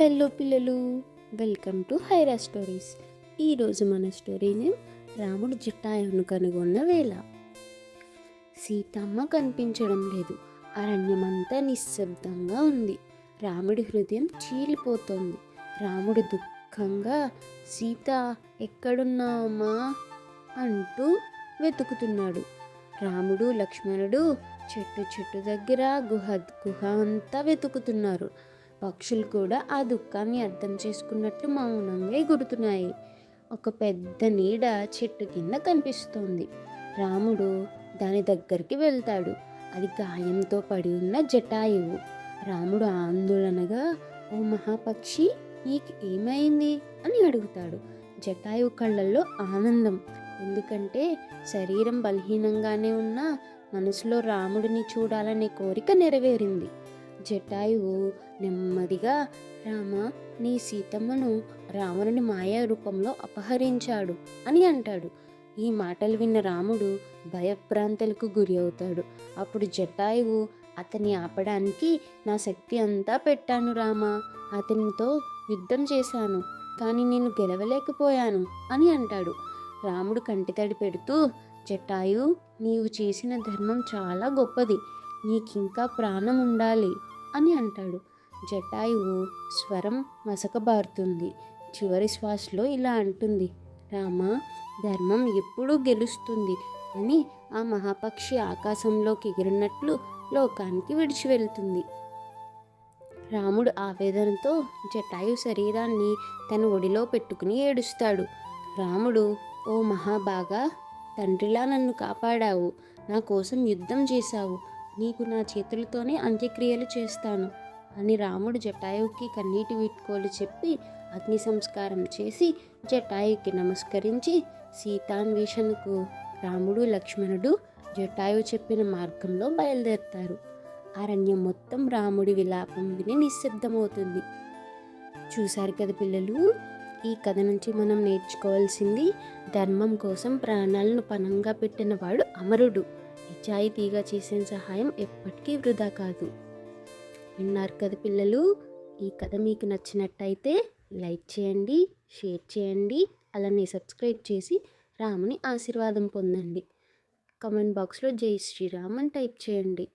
Hello పిల్లలు welcome to హైరా stories. ఈరోజు మన స్టోరీ నేమ్ రాముడు జటాయును కనుగొన్న వేళ. సీతమ్మ కనిపించడం లేదు. అరణ్యమంతా నిశ్శబ్దంగా ఉంది. రాముడి హృదయం చీలిపోతోంది. రాముడు దుఃఖంగా సీత ఎక్కడున్నావమ్మా? అంటూ వెతుకుతున్నాడు. రాముడు లక్ష్మణుడు చెట్టు చెట్టు దగ్గర గుహ గుహ అంతా వెతుకుతున్నారు. పక్షులు కూడా ఆ దుఃఖాన్ని అర్థం చేసుకున్నట్లు మౌనంగా ఎగురుతున్నాయి. ఒక పెద్ద నీడ చెట్టు కింద కనిపిస్తోంది. రాముడు దాని దగ్గరికి వెళ్తాడు. అది గాయంతో పడి ఉన్న జటాయువు. రాముడు ఆందోళనగా ఓ మహాపక్షి నీకు ఏమైంది? అని అడుగుతాడు. జటాయువు కళ్ళల్లో ఆనందం. ఎందుకంటే శరీరం బలహీనంగానే ఉన్నా మనసులో రాముడిని చూడాలనే కోరిక నెరవేరింది. జటాయువు నెమ్మదిగా రామ నీ సీతమ్మను రావణుని మాయా రూపంలో అపహరించాడు అని అంటాడు. ఈ మాటలు విన్న రాముడు భయభ్రాంతులకు గురి అవుతాడు. అప్పుడు జటాయువు అతన్ని ఆపడానికి నా శక్తి అంతా పెట్టాను రామ. అతనితో యుద్ధం చేశాను కానీ నేను గెలవలేకపోయాను అని అంటాడు. రాముడు కంటితడి పెడుతూ జటాయు నీవు చేసిన ధర్మం చాలా గొప్పది. నీకింకా ప్రాణం ఉండాలి. అని అంటాడు. జటాయువు స్వరం మసకబారుతుంది. చివరి శ్వాసలో ఇలా అంటుంది. రామ ధర్మం ఎప్పుడూ గెలుస్తుంది అని ఆ మహాపక్షి ఆకాశంలోకి ఎగిరినట్లు లోకానికి విడిచి వెళ్తుంది. రాముడు ఆవేదనతో జటాయు శరీరాన్ని తన ఒడిలో పెట్టుకుని ఏడుస్తాడు. రాముడు ఓ మహాబాగా తండ్రిలా నన్ను కాపాడావు. నా కోసం యుద్ధం చేశావు. నీకు నా చేతులతోనే అంత్యక్రియలు చేస్తాను అని రాముడు జటాయువుకి కన్నీటి వీడ్కోలు చెప్పి అగ్ని సంస్కారం చేసి జటాయుకి నమస్కరించి సీతాన్వేషణకు రాముడు లక్ష్మణుడు జటాయు చెప్పిన మార్గంలో బయలుదేరుతారు. అరణ్యం మొత్తం రాముడి విలాపం విని నిశ్శబ్దమవుతుంది. చూశారు కదా పిల్లలు ఈ కథ నుంచి మనం నేర్చుకోవాల్సింది ధర్మం కోసం ప్రాణాలను పణంగా పెట్టిన వాడు అమరుడు. నిజాయితీగా చేసిన సహాయం ఎప్పటికీ వృధా కాదు. విన్నారు కదా పిల్లలు ఈ కథ మీకు నచ్చినట్టయితే లైక్ చేయండి షేర్ చేయండి అలానే సబ్స్క్రైబ్ చేసి రాముని ఆశీర్వాదం పొందండి. కామెంట్ బాక్స్లో జై శ్రీరామ్ అని టైప్ చేయండి.